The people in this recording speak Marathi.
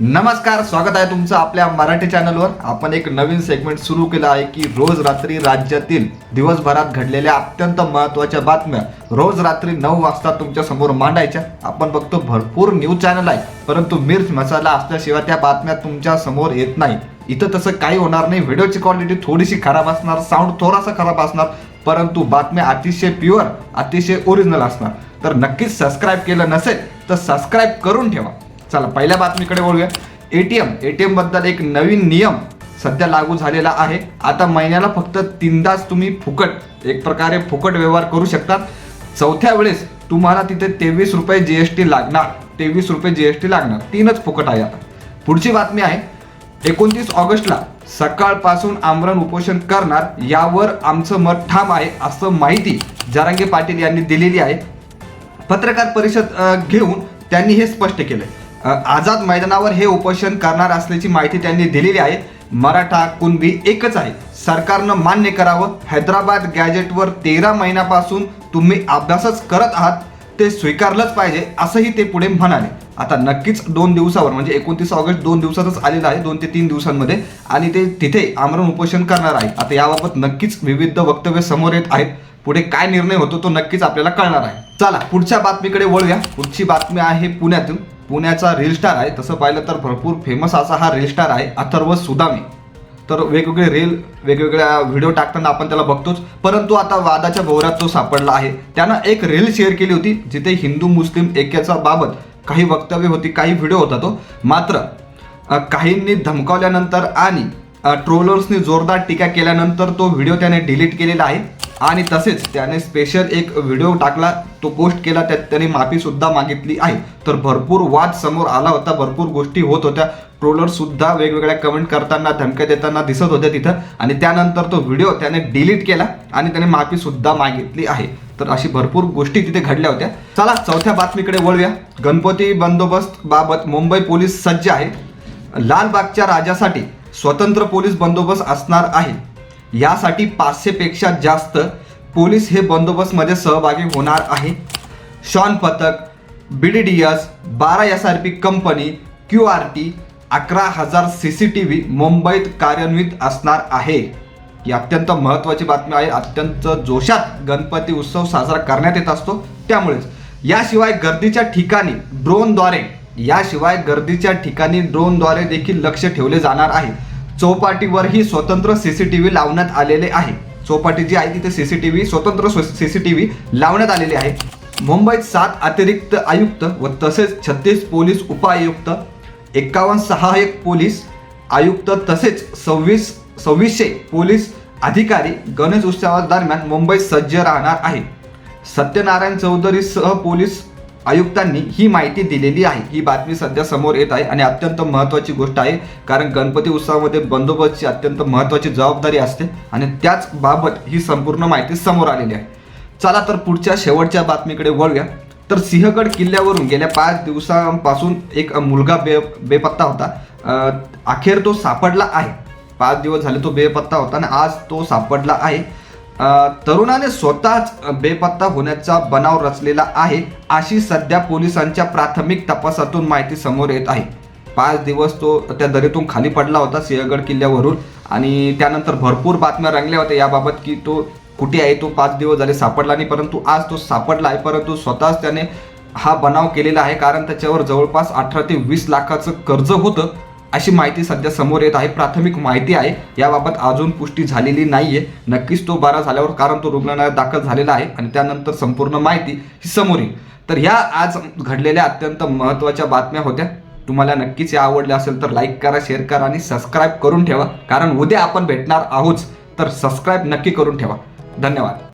नमस्कार स्वागत आहे तुमचं आपल्या मराठी चॅनलवर. आपण एक नवीन सेगमेंट सुरू केला आहे की रोज रात्री राज्यातील दिवसभरात घडलेल्या अत्यंत महत्त्वाच्या बातम्या. रोज रात्री नऊ वाजता तुमच्यासमोर मांडायच्या. आपण बघतो भरपूर न्यूज चॅनल आहे परंतु मिर्च मसाला असल्याशिवाय त्या बातम्या तुमच्यासमोर येत नाही. इथं तसं काही होणार नाही. व्हिडिओची क्वालिटी थोडीशी खराब असणार साऊंड थोडासा खराब असणार परंतु बातम्या अतिशय प्युअर अतिशय ओरिजिनल असणार. तर नक्कीच सबस्क्राईब केलं नसेल तर सबस्क्राईब करून ठेवा. चला पहिल्या बातमीकडे वळूया. एटीएम एटीएमबद्दल एक नवीन नियम सध्या लागू झालेला आहे. आता महिन्याला फक्त तीनदाच तुम्ही फुकट एक प्रकारे फुकट व्यवहार करू शकतात. चौथ्या वेळेस तुम्हाला तिथे तेवीस रुपये जी एस टी लागणार. तेवीस रुपये जी एस टी लागणार. तीनच फुकट आहे आता. पुढची बातमी आहे. एकोणतीस ऑगस्टला सकाळपासून आमरण उपोषण करणार यावर आमचं मत ठाम आहे असं माहिती जारांगे पाटील यांनी दिलेली आहे. पत्रकार परिषद घेऊन त्यांनी हे स्पष्ट केलं आझाद मैदानावर हे उपोषण करणार असल्याची माहिती त्यांनी दिलेली आहे. मराठा कुणबी एकच आहे. सरकारनं मान्य करावं. हैदराबाद गॅजेटवर तेरा महिन्यापासून तुम्ही अभ्यासच करत आहात. ते स्वीकारलंच पाहिजे असंही ते पुढे म्हणाले. आता नक्कीच दोन दिवसावर म्हणजे एकोणतीस ऑगस्ट दोन दिवसातच आलेलं आहे दोन ते तीन दिवसांमध्ये. आणि ते तिथे आमरण उपोषण करणार आहे. आता याबाबत नक्कीच विविध वक्तव्य समोर येत आहेत. पुढे काय निर्णय होतो तो नक्कीच आपल्याला कळणार आहे. चला पुढच्या बातमीकडे वळूया. पुढची बातमी आहे पुण्यातून. पुण्याचा रील स्टार आहे तसं पाहिलं तर भरपूर फेमस असा हा रील स्टार आहे अथर्व सुदामे. तर वेगवेगळे रील वेगवेगळ्या व्हिडिओ टाकताना आपण त्याला बघतोच. परंतु आता वादाच्या भोवऱ्यात तो सापडला आहे. त्यानं एक रील शेअर केली होती जिथे हिंदू मुस्लिम ऐक्याचा बाबत काही वक्तव्य होती काही व्हिडिओ होता तो. मात्र काहींनी धमकावल्यानंतर आणि ट्रोलर्सनी जोरदार टीका केल्यानंतर तो व्हिडिओ त्याने डिलीट केलेला आहे. आणि तसेच त्याने स्पेशल एक व्हिडिओ टाकला तो पोस्ट केला त्यात त्याने माफीसुद्धा मागितली आहे. तर भरपूर वाद समोर आला होता भरपूर गोष्टी होत होत्या. ट्रोलरसुद्धा वेगवेगळ्या कमेंट करताना धमक्या देताना दिसत होत्या तिथं. आणि त्यानंतर तो व्हिडिओ त्याने डिलीट केला आणि त्याने माफीसुद्धा मागितली आहे. तर अशी भरपूर गोष्टी तिथे घडल्या होत्या. चला चौथ्या बातमीकडे वळूया. गणपती बंदोबस्त बाबत मुंबई पोलीस सज्ज आहे. लालबागच्या राजासाठी स्वतंत्र पोलीस बंदोबस्त असणार आहे. यासाठी पाचशेपेक्षा जास्त पोलीस हे बंदोबस्तमध्ये सहभागी होणार आहे. शॉन पथक बी डी बारा S R P company Q R T अकरा हजार सी सी टी व्ही मुंबईत कार्यान्वित असणार आहे. ही अत्यंत महत्त्वाची बातमी आहे. अत्यंत जोशात गणपती उत्सव साजरा करण्यात येत असतो. त्यामुळेच याशिवाय गर्दीच्या ठिकाणी ड्रोनद्वारे याशिवाय गर्दीच्या ठिकाणी ड्रोनद्वारे देखील लक्ष ठेवले जाणार आहे. चौपाटीवरही स्वतंत्र सीसीटीव्ही लावण्यात आलेले आहे. चौपाटी जी आहे तिथे सीसीटीव्ही स्वतंत्र सीसीटीव्ही लावण्यात आलेले आहे. मुंबईत सात अतिरिक्त आयुक्त व तसेच छत्तीस पोलीस उपआयुक्त एकावन्न सहाय्यक पोलीस आयुक्त तसेच सव्वीस सव्वीसशे पोलीस अधिकारी गणेश उत्सवादरम्यान मुंबईत सज्ज राहणार आहे. सत्यनारायण चौधरी सह पोलीस आयुक्तांनी ही माहिती दिलेली आहे. ही बातमी सध्या समोर येत आहे आणि अत्यंत महत्त्वाची गोष्ट आहे कारण गणपती उत्सवामध्ये बंदोबस्तची अत्यंत महत्त्वाची जबाबदारी असते आणि त्याच बाबत ही संपूर्ण माहिती समोर आलेली आहे. चला तर पुढच्या शेवटच्या बातमीकडे वळूया तर सिंहगड किल्ल्यावरून गेल्या पाच दिवसांपासून एक मुलगा बे बेपत्ता होता. अखेर तो सापडला आहे. पाच दिवस झाले तो बेपत्ता होता आणि आज तो सापडला आहे. तरुणाने स्वतःच बेपत्ता होण्याचा बनाव रचलेला आहे अशी सध्या पोलिसांच्या प्राथमिक तपासातून माहिती समोर येत आहे. पाच दिवस तो त्या दरीतून खाली पडला होता सिंहगड किल्ल्यावरून आणि त्यानंतर भरपूर बातम्या रंगल्या होत्या. याबाबत की तो कुठे आहे तो पाच दिवस झाले सापडला नाही परंतु आज तो सापडला आहे परंतु स्वतःच त्याने हा बनाव केलेला आहे. कारण त्याच्यावर जवळपास अठरा ते वीस लाखाचं कर्ज होतं. अशी माहिती सध्या समोर येत आहे. प्राथमिक माहिती आहे. याबाबत अजून पुष्टी झालेली नाही आहे नक्कीच तो बरा झाल्यावर कारण तो रुग्णालयात दाखल झालेला आहे आणि त्यानंतर संपूर्ण माहिती ही समोर येईल. तर ह्या आज घडलेल्या अत्यंत महत्त्वाच्या बातम्या होत्या. तुम्हाला नक्कीच या आवडल्या असेल तर लाईक करा शेअर करा आणि सबस्क्राईब करून ठेवा. कारण उद्या आपण भेटणार आहोत. तर सबस्क्राईब नक्की करून ठेवा. धन्यवाद.